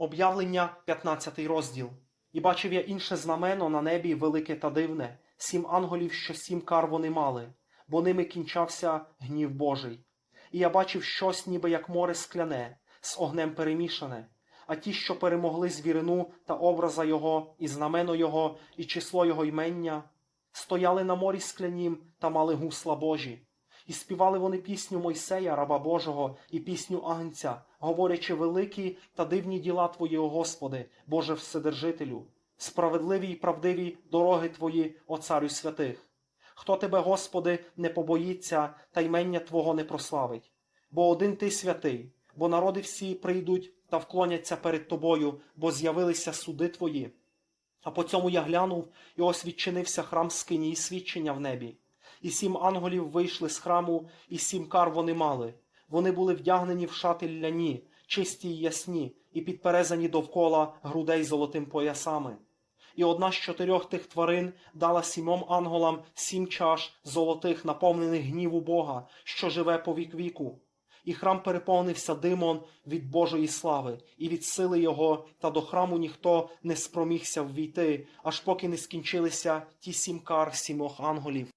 Об'явлення 15 розділ. І бачив я інше знамено на небі велике та дивне, сім анголів, що сім кар вони мали, бо ними кінчався гнів Божий. І я бачив щось, ніби як море скляне, з огнем перемішане, а ті, що перемогли звірину та образа його, і знамено його, і число його ймення, стояли на морі склянім та мали гусла Божі. І співали вони пісню Мойсея, раба Божого, і пісню Агнця, говорячи великі та дивні діла Твої, о Господи, Боже Вседержителю, справедливі й правдиві дороги Твої, о Царю святих. Хто тебе, Господи, не побоїться та ймення Твого не прославить? Бо один ти святий, бо народи всі прийдуть та вклоняться перед Тобою, бо з'явилися суди Твої. А по цьому я глянув, і ось відчинився храм скині і свідчення в небі. І сім анголів вийшли з храму, і сім кар вони мали. Вони були вдягнені в шати ляні, чисті й ясні, і підперезані довкола грудей золотим поясами. І одна з чотирьох тих тварин дала сімом анголам сім чаш золотих, наповнених гніву Бога, що живе по вік віку. І храм переповнився димом від Божої слави, і від сили його, та до храму ніхто не спромігся ввійти, аж поки не скінчилися ті сім кар сімох анголів.